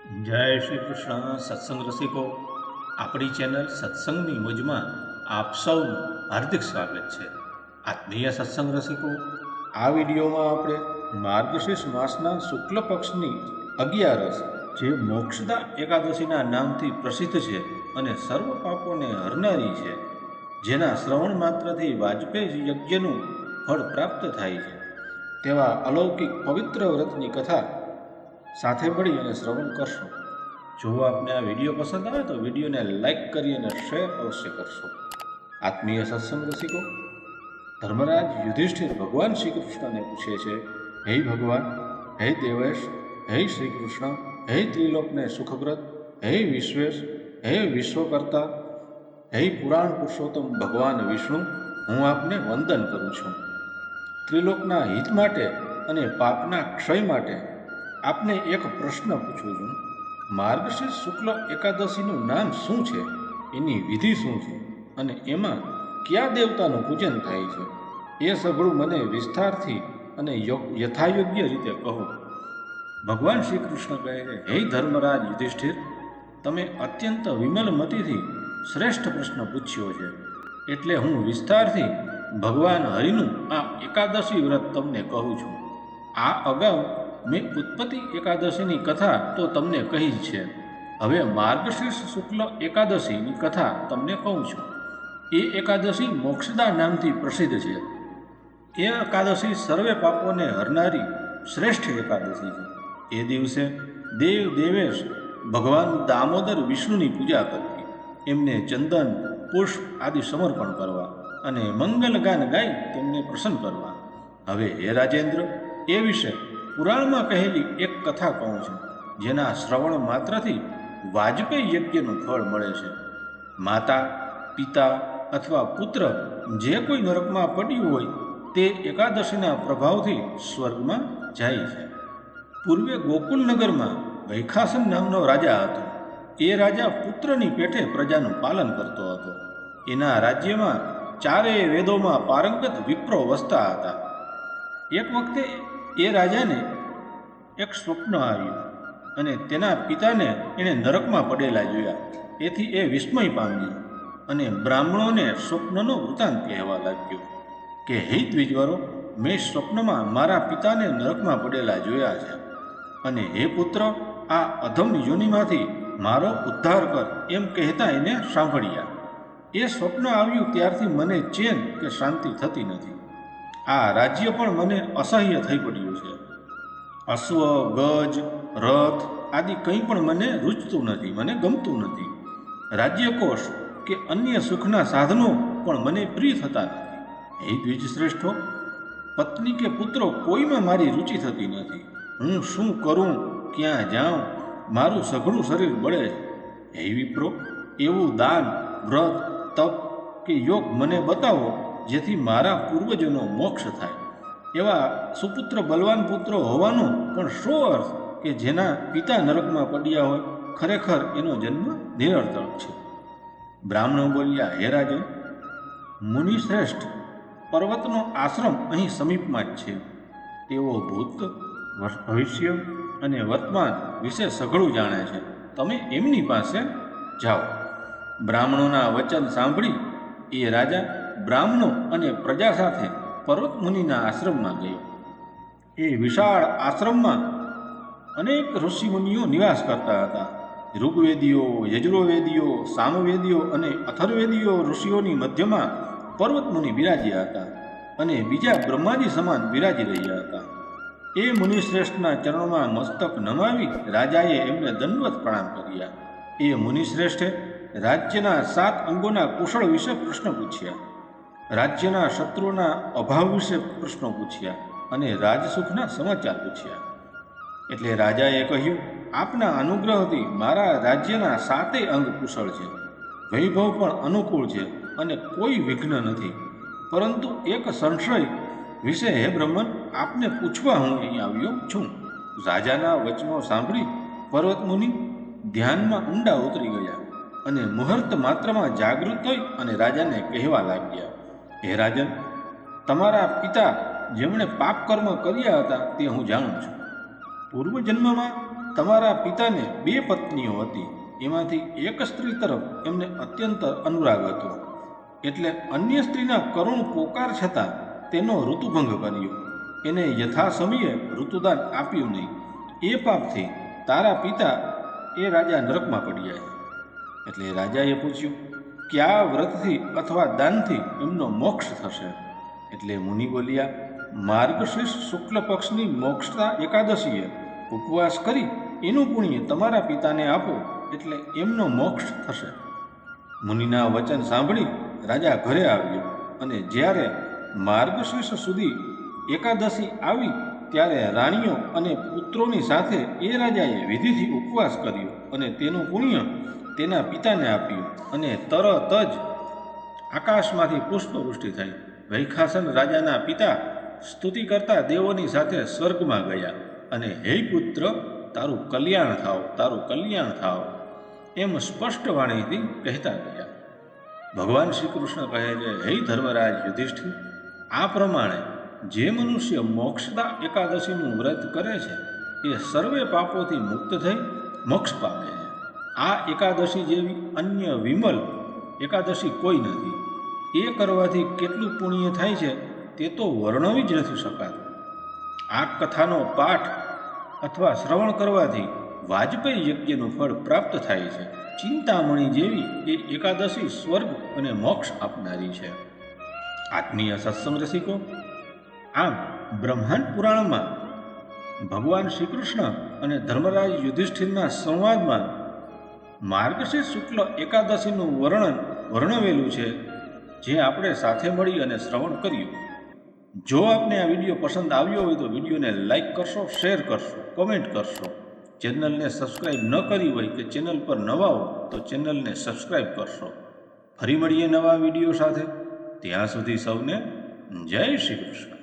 જય શ્રી કૃષ્ણ, સત્સંગ રસિકો. આપણી ચેનલ સત્સંગની મોજમાં આપ સૌનું હાર્દિક સ્વાગત છે. આત્મીય સત્સંગ રસિકો, આ વિડીયોમાં આપણે માર્ગશીર્ષ માસના શુક્લ પક્ષની અગિયારસ, જે મોક્ષદા એકાદશીના નામથી પ્રસિદ્ધ છે અને સર્વ પાપોને હરનારી છે, જેના શ્રવણ માત્રથી વાજપેયી યજ્ઞનું ફળ પ્રાપ્ત થાય છે. તેવા અલૌકિક પવિત્ર વ્રતની કથા સાથે મળી અને શ્રવણ કરશો. જો આપને આ વીડિયો પસંદ આવે તો વિડીયોને લાઈક કરી અને શેર અવશ્ય કરશો. આત્મીય સત્સંગ રસિકો, ધર્મરાજ યુધિષ્ઠિર ભગવાન શ્રી કૃષ્ણને પૂછે છે, હે ભગવાન, હે દેવેશ, હે શ્રી કૃષ્ણ, હે ત્રિલોકને સુખવ્રત, હે વિશ્વેશ, હે વિશ્વકર્તા, હે પુરાણ પુરુષોત્તમ ભગવાન વિષ્ણુ, હું આપને વંદન કરું છું. ત્રિલોકના હિત માટે અને પાપના ક્ષય માટે આપને એક પ્રશ્ન પૂછું છું. માર્ગશીર્ષ શુક્લ એકાદશીનું નામ શું છે? એની વિધિ શું છે? અને એમાં કયા દેવતાનું પૂજન થાય છે? એ સગળું મને વિસ્તારથી અને યથાયોગ્ય રીતે કહો. ભગવાન શ્રી કૃષ્ણ કહે છે, હે ધર્મરાજ યુધિષ્ઠિર, તમે અત્યંત વિમલમતીથી શ્રેષ્ઠ પ્રશ્ન પૂછ્યો છે. એટલે હું વિસ્તારથી ભગવાન હરિનું આ એકાદશી વ્રત તમને કહું છું. આ અગાઉ મેં ઉત્પત્તિ એકાદશીની કથા તો તમને કહી જ છે. હવે માર્ગશીર્ષ શુક્લ એકાદશીની કથા તમને કહું છું. એ એકાદશી મોક્ષદા નામથી પ્રસિદ્ધ છે. એ એકાદશી સર્વે પાપોને હરનારી શ્રેષ્ઠ એકાદશી છે. એ દિવસે દેવ દેવેશ ભગવાન દામોદર વિષ્ણુની પૂજા કરવી એમને ચંદન, પુષ્પ આદિ સમર્પણ કરવા અને મંગલ ગાન ગાઈ તેમને પ્રસન્ન કરવા. હવે હે રાજેન્દ્ર, એ વિશે પુરાણમાં કહેલી એક કથા કહું છું, જેના શ્રવણ માત્રથી વાજપેયી યજ્ઞનું ફળ મળે છે. માતા, પિતા અથવા પુત્ર જે કોઈ નરકમાં પડ્યું હોય, તે એકાદશીના પ્રભાવથી સ્વર્ગમાં જાય છે. પૂર્વે ગોકુલનગરમાં વૈખાસન નામનો રાજા હતો. એ રાજા પુત્રની પેઠે પ્રજાનું પાલન કરતો હતો. એના રાજ્યમાં ચારેય વેદોમાં પારંગત વિપ્રો વસતા હતા. એક વખતે એ રાજાને એક સ્વપ્ન આવ્યું અને તેના પિતાને એણે નરકમાં પડેલા જોયા. એથી એ વિસ્મય પામ્યો અને બ્રાહ્મણોને સ્વપ્નનો વૃતાંત કહેવા લાગ્યો કે, હે દ્વિજવરો મેં સ્વપ્નમાં મારા પિતાને નરકમાં પડેલા જોયા છે અને હે પુત્ર, આ અધમ યોનિમાંથી મારો ઉદ્ધાર કર એમ કહેતા એને સાંભળ્યા. એ સ્વપ્ન આવ્યું ત્યારથી મને ચેન કે શાંતિ થતી નથી. આ રાજ્ય પણ મને અસહ્ય થઈ પડ્યું છે. અશ્વ, ગજ, રથ આદિ કંઈ પણ મને રૂચતું નથી, મને ગમતું નથી. રાજ્યકોષ કે અન્ય સુખના સાધનો પણ મને પ્રિય થતા નથી. હે દ્વિજ શ્રેષ્ઠો પત્ની કે પુત્રો કોઈમાં મારી રુચિ થતી નથી. હું શું કરું, ક્યાં જાઉં, મારું સઘળું શરીર બળે હે વિપ્રો, એવું દાન, વ્રત, તપ કે યોગ મને બતાવો જેથી મારા પૂર્વજોનો મોક્ષ થાય. એવા સુપુત્ર બલવાન પુત્રો હોવાનો પણ શો અર્થ કે જેના પિતા નરકમાં પડ્યા હોય, ખરેખર એનો જન્મ નિરર્થક છે. બ્રાહ્મણો બોલ્યા, હે રાજન મુનિ શ્રેષ્ઠ પર્વતનો આશ્રમ અહીં સમીપમાં જ છે. તેઓ ભૂત ભવિષ્ય અને વર્તમાન વિશે સઘળું જાણે છે. તમે એમની પાસે જાઓ. બ્રાહ્મણોના વચન સાંભળી એ રાજા બ્રાહ્મણો અને પ્રજા સાથે પર્વત મુનિના આશ્રમમાં ગયો. એ વિશાળ આશ્રમમાં અનેક ઋષિમુનિઓ નિવાસ કરતા હતા. ઋગ્વેદીઓ, યજુર્વેદીઓ, સામવેદીઓ અને અથર્વેદીઓ ઋષિઓની મધ્યમાં પર્વત મુનિ બિરાજ્યા હતા અને બીજા બ્રહ્માજી સમાન બિરાજી રહ્યા હતા. એ મુનિશ્રેષ્ઠના ચરણોમાં મસ્તક નમાવી રાજાએ એમને દંડવત પ્રણામ કર્યા. એ મુનિશ્રેષ્ઠે રાજ્યના સાત અંગોના કુશળ વિશે પ્રશ્ન પૂછ્યા. રાજ્યના શત્રુઓના અભાવ વિશે પ્રશ્નો પૂછ્યા અને રાજસુખના સમાચાર પૂછ્યા. એટલે રાજાએ કહ્યું, આપના અનુગ્રહથી મારા રાજ્યના સાતે અંગ કુશળ છે. વૈભવ પણ અનુકૂળ છે અને કોઈ વિઘ્ન નથી. પરંતુ એક સંશય વિશે હે બ્રહ્મન, આપને પૂછવા હું અહીં આવ્યો છું. રાજાના વચનો સાંભળી પર્વતમુનિ ધ્યાનમાં ઊંડા ઉતરી ગયા અને મુહૂર્ત માત્રમાં જાગૃત થઈ અને રાજાને કહેવા લાગ્યા હે રાજન, તમારા પિતા જેમણે પાપ કર્મ કર્યા હતા તે હું જાણું છું. પૂર્વજન્મમાં તમારા પિતાને બે પત્નીઓ હતી. એમાંથી એક સ્ત્રી તરફ એમને અત્યંત અનુરાગ હતો. એટલે અન્ય સ્ત્રીના કરુણ પોકાર છતાં તેનો ઋતુભંગ કર્યો. એને યથાસમયે ઋતુદાન આપ્યું નહીં. એ પાપથી તારા પિતા એ રાજા નરકમાં પડ્યા એટલે રાજાએ પૂછ્યું કયા વ્રતથી અથવા દાનથી એમનો મોક્ષ થશે? એટલે મુનિ બોલ્યા, માર્ગશીર્ષ શુક્લ પક્ષની મોક્ષતા એકાદશીએ ઉપવાસ કરી એનું પુણ્ય તમારા પિતાને આપો, એટલે એમનો મોક્ષ થશે. મુનિના વચન સાંભળી રાજા ઘરે આવ્યો અને જ્યારે માર્ગશીર્ષ સુધી એકાદશી આવી, ત્યારે રાણીઓ અને પુત્રોની સાથે એ રાજાએ વિધિથી ઉપવાસ કર્યો અને તેનું પુણ્ય તેના પિતાને આપ્યું અને તરત જ આકાશમાંથી પુષ્પવૃષ્ટિ થઈ. વૈખાસન રાજાના પિતા સ્તુતિ કરતા દેવોની સાથે સ્વર્ગમાં ગયા અને, હે પુત્ર, તારું કલ્યાણ થાવ, તારું કલ્યાણ થાવ. એમ સ્પષ્ટ વાણીથી કહેતા ગયા. ભગવાન શ્રી કૃષ્ણ કહે છે, હે ધર્મરાજ યુધિષ્ઠિર, આ પ્રમાણે જે મનુષ્ય મોક્ષદા એકાદશીનું વ્રત કરે છે, એ સર્વે પાપોથી મુક્ત થઈ મોક્ષ પામે છે. આ એકાદશી જેવી અન્ય વિમલ એકાદશી કોઈ નથી. એ કરવાથી કેટલું પુણ્ય થાય છે તે તો વર્ણવી જ નથી શકાતું. આ કથાનો પાઠ અથવા શ્રવણ કરવાથી વાજપેયી યજ્ઞનું ફળ પ્રાપ્ત થાય છે. ચિંતામણી જેવી એ એકાદશી સ્વર્ગ અને મોક્ષ આપનારી છે. આત્મીય સત્સંગ રસિકો, આમ બ્રહ્માંડ પુરાણમાં ભગવાન શ્રી કૃષ્ણ અને ધર્મરાજ યુધિષ્ઠિરના સંવાદમાં માર્ગશીર્ષ શુક્લ એકાદશીનું વર્ણન વર્ણવેલું છે, જે આપણે સાથે મળી અને શ્રવણ કર્યું. જો આપને આ વીડિયો પસંદ આવ્યો હોય તો વિડીયોને લાઇક કરશો, શેર કરશો, કોમેન્ટ કરશો. ચેનલને સબસ્ક્રાઈબ ન કરી હોય કે ચેનલ પર નવા હો, તો ચેનલને સબસ્ક્રાઈબ કરશો. ફરી મળીએ નવા વીડિયો સાથે. ત્યાં સુધી સૌને જય શ્રી કૃષ્ણ.